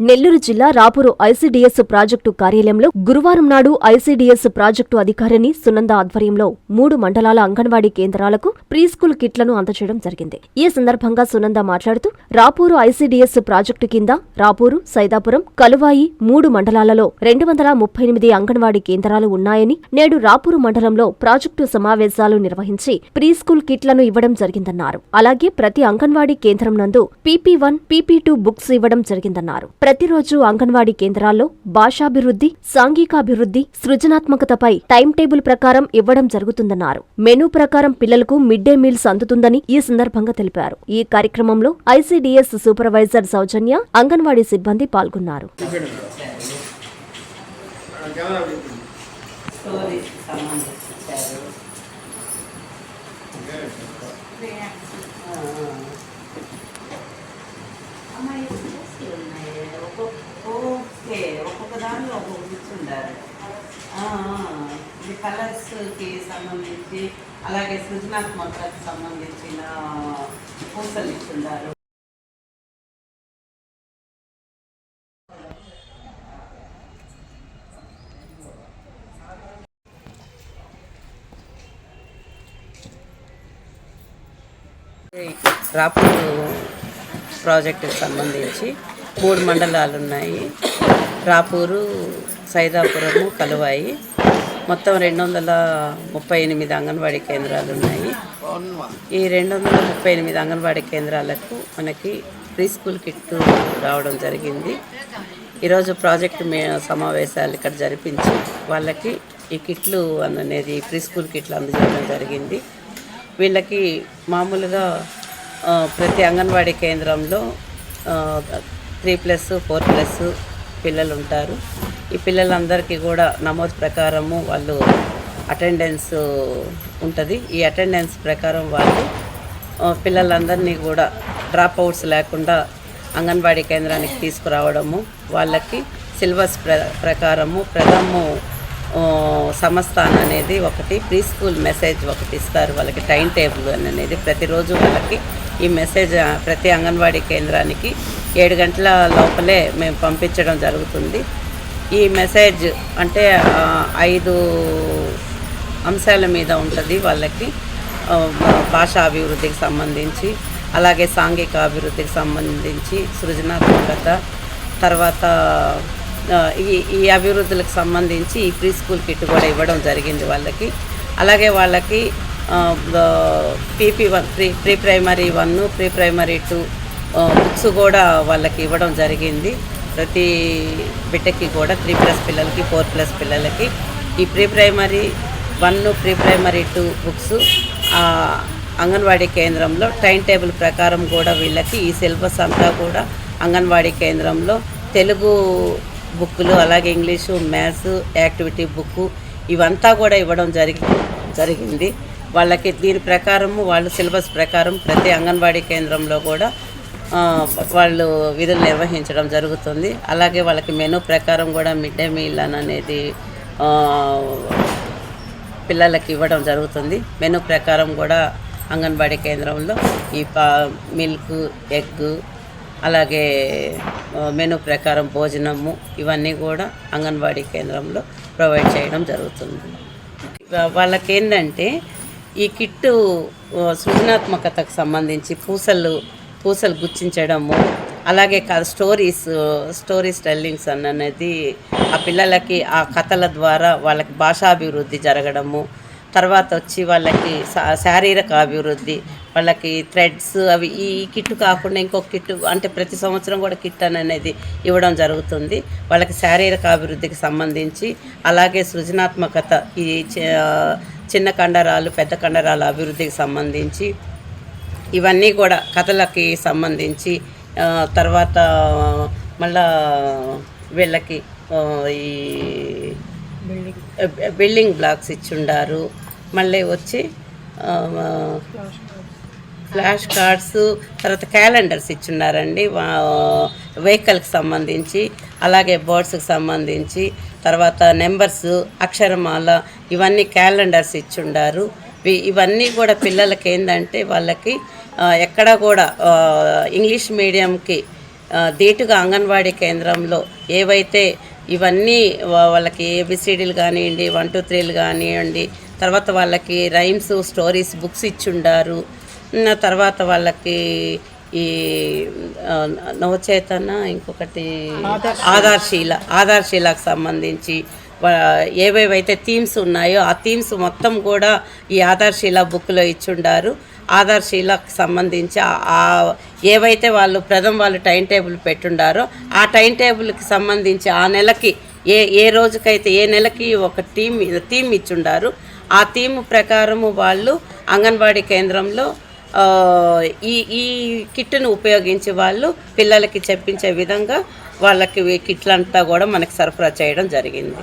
నెల్లూరు జిల్లా Rapur ICDS project కార్యాలయంలో గురువారం నాడు ఐసీడీఎస్ ప్రాజెక్టు అధికారిని సునంద ఆధ్వర్యంలో మూడు మండలాల అంగన్వాడీ కేంద్రాలకు ప్రీస్కూల్ కిట్లను అందజేయడం జరిగింది. ఈ సందర్భంగా సునంద మాట్లాడుతూ రాపూరు ఐసీడీఎస్ ప్రాజెక్టు కింద రాపూరు సైదాపురం కలువాయి మూడు మండలాలలో రెండు వందల ముప్పై ఎనిమిది అంగన్వాడీ కేంద్రాలు ఉన్నాయని నేడు రాపూరు మండలంలో ప్రాజెక్టు సమావేశాలు నిర్వహించి ప్రీస్కూల్ కిట్లను ఇవ్వడం జరిగిందన్నారు. అలాగే ప్రతి అంగన్వాడీ కేంద్రం నందు PP one PP two books ఇవ్వడం జరిగిందన్నారు. ప్రతిరోజు అంగన్వాడీ కేంద్రాల్లో భాషాభివృద్ధి సాంఘికాభివృద్ధి సృజనాత్మకతపై టైం టేబుల్ ప్రకారం ఇవ్వడం జరుగుతుందన్నారు. మెనూ ప్రకారం పిల్లలకు మిడ్ డే మీల్స్ అందుతుందని ఈ సందర్భంగా తెలిపారు. ఈ కార్యక్రమంలో ఐసీడీఎస్ సూపర్వైజర్ సౌజన్య అంగన్వాడీ సిబ్బంది పాల్గొన్నారు. సంబంధించారు అమ్మాయి బుక్స్ ఉన్నాయి ఒక్కొక్క ఓకే ఒక్కొక్క దానిలో ఒక్కొక్క బుక్స్ ఉండాలి. ఇది కలర్స్కి సంబంధించి అలాగే సృజనాత్మకతకు సంబంధించిన పూసలు ఇచ్చిండారు రాపూరు ప్రాజెక్టుకి సంబంధించి మూడు మండలాలు ఉన్నాయి. రాపూరు సైదాపురము కలువాయి. మొత్తం రెండు వందల ముప్పై ఎనిమిది అంగన్వాడీ కేంద్రాలు ఉన్నాయి ఈ రెండు వందల ముప్పై ఎనిమిది అంగన్వాడీ కేంద్రాలకు మనకి ప్రీ స్కూల్ కిట్ రావడం జరిగింది. ఈరోజు ప్రాజెక్టు మే సమావేశాలు ఇక్కడ జరిపించి వాళ్ళకి ఈ కిట్లు అనేది ప్రీ స్కూల్ కిట్లు అందజేయడం జరిగింది. వీళ్ళకి మామూలుగా ప్రతి అంగన్వాడీ కేంద్రంలో త్రీ ప్లస్ ఫోర్ ప్లస్ పిల్లలు ఉంటారు ఈ పిల్లలందరికీ కూడా నమోదు ప్రకారము వాళ్ళు అటెండెన్స్ ఉంటుంది. ఈ అటెండెన్స్ ప్రకారం వాళ్ళు పిల్లలందరినీ కూడా డ్రాప్ అవుట్స్ లేకుండా అంగన్వాడీ కేంద్రానికి తీసుకురావడము వాళ్ళకి సిలబస్ ప్ర ప్రకారము ప్రథము సంస్థాన్ అనేది ఒకటి ప్రీ స్కూల్ మెసేజ్ ఒకటి ఇస్తారు. వాళ్ళకి టైం టేబుల్ అని అనేది ప్రతిరోజు వాళ్ళకి ఈ మెసేజ్ ప్రతి అంగన్వాడీ కేంద్రానికి ఏడు గంటల లోపలే మేము పంపించడం జరుగుతుంది. ఈ మెసేజ్ అంటే ఐదు అంశాల మీద ఉంటుంది వాళ్ళకి. భాష భాషా అభివృద్ధికి సంబంధించి అలాగే సాంఘిక అభివృద్ధికి సంబంధించి సృజనాత్మకత తర్వాత ఈ ఈ అభివృద్ధులకు సంబంధించి ఈ ప్రీ స్కూల్ కిట్ కూడా ఇవ్వడం జరిగింది వాళ్ళకి. అలాగే వాళ్ళకి PP one pre pre primary one pre primary two books కూడా వాళ్ళకి ఇవ్వడం జరిగింది. ప్రతి బిడ్డకి కూడా త్రీ ప్లస్ పిల్లలకి ఫోర్ ప్లస్ పిల్లలకి. ఈ pre primary one pre primary two books anganwadi కేంద్రంలో టైం టేబుల్ ప్రకారం కూడా వీళ్ళకి ఈ సిలబస్ అంతా కూడా అంగన్వాడీ కేంద్రంలో తెలుగు బుక్కులు అలాగే ఇంగ్లీషు మ్యాథ్స్ యాక్టివిటీ బుక్ ఇవంతా కూడా ఇవ్వడం జరిగి జరిగింది. వాళ్ళకి దీని ప్రకారము వాళ్ళు సిలబస్ ప్రకారం ప్రతి అంగన్వాడీ కేంద్రంలో కూడా వాళ్ళు విధులు నిర్వహించడం జరుగుతుంది. అలాగే వాళ్ళకి మెనూ ప్రకారం కూడా మిడ్ డే మీల్ అని అనేది పిల్లలకి ఇవ్వడం జరుగుతుంది. మెనూ ప్రకారం కూడా అంగన్వాడీ కేంద్రంలో ఈ పా మిల్క్ ఎగ్ అలాగే మెనూ ప్రకారం భోజనము ఇవన్నీ కూడా అంగన్వాడీ కేంద్రంలో ప్రొవైడ్ చేయడం జరుగుతుంది. వాళ్ళకేంటంటే ఈ కిట్టు సృజనాత్మకతకు సంబంధించి పూసలు పూసలు గుచ్చించడము అలాగే క- స్టోరీస్ స్టోరీస్ టెల్లింగ్స్ అని అనేది ఆ పిల్లలకి ఆ కథల ద్వారా వాళ్ళకి భాషాభివృద్ధి జరగడము తర్వాత వచ్చి వాళ్ళకి శా- శారీరక అభివృద్ధి వాళ్ళకి థ్రెడ్స్ అవి ఈ కిట్ కాకుండా ఇంకొక కిట్ అంటే ప్రతి సంవత్సరం కూడా కిట్ అని అనేది ఇవ్వడం జరుగుతుంది. వాళ్ళకి శారీరక అభివృద్ధికి సంబంధించి అలాగే సృజనాత్మకత ఈ చి- చిన్న కండరాలు పెద్ద కండరాల అభివృద్ధికి సంబంధించి ఇవన్నీ కూడా కథలకి సంబంధించి తర్వాత మళ్ళా వీళ్ళకి ఈ బిల్డింగ్ బ్లాక్స్ ఇచ్చిండారు. మళ్ళీ వచ్చి ఫ్లాష్ కార్డ్స్ తర్వాత క్యాలెండర్స్ ఇచ్చున్నారండి. వెహికల్కి సంబంధించి అలాగే బర్డ్స్కి సంబంధించి తర్వాత నెంబర్స్ అక్షరమాల ఇవన్నీ క్యాలెండర్స్ ఇచ్చుండారు. ఇవన్నీ కూడా పిల్లలకి ఏంటంటే వాళ్ళకి ఎక్కడ కూడా ఇంగ్లీష్ మీడియంకి ఆ, ధీటుగా అంగన్వాడీ కేంద్రంలో ఏవైతే ఇవన్నీ వాళ్ళకి ఏబిసిడీలు కానివ్వండి వన్ టూ త్రీలు కానివ్వండి తర్వాత వాళ్ళకి రైమ్స్ స్టోరీస్ బుక్స్ ఇచ్చిండారు తర్వాత వాళ్ళకి ఈ నవచేతన ఇంకొకటి ఆధార్శీల ఆధార్శీలకు సంబంధించి ఏవేవైతే థీమ్స్ ఉన్నాయో ఆ థీమ్స్ మొత్తం కూడా ఈ ఆధార్శీల బుక్లో ఇచ్చుండారు. ఆధార్శీలకు సంబంధించి ఏవైతే వాళ్ళు ప్రథమ వాళ్ళు టైం టేబుల్ పెట్టుండారో ఆ టైం టేబుల్కి సంబంధించి ఆ నెలకి ఏ ఏ రోజుకైతే ఏ నెలకి ఒక టీమ్ థీమ్ ఇచ్చుండారు. ఆ థీమ్ ప్రకారము వాళ్ళు అంగన్వాడీ కేంద్రంలో ఈ ఈ కిట్ను ఉపయోగించి వాళ్ళు పిల్లలకి చెప్పించే విధంగా వాళ్ళకి కిట్లంతా కూడా మనకి సరఫరా చేయడం జరిగింది.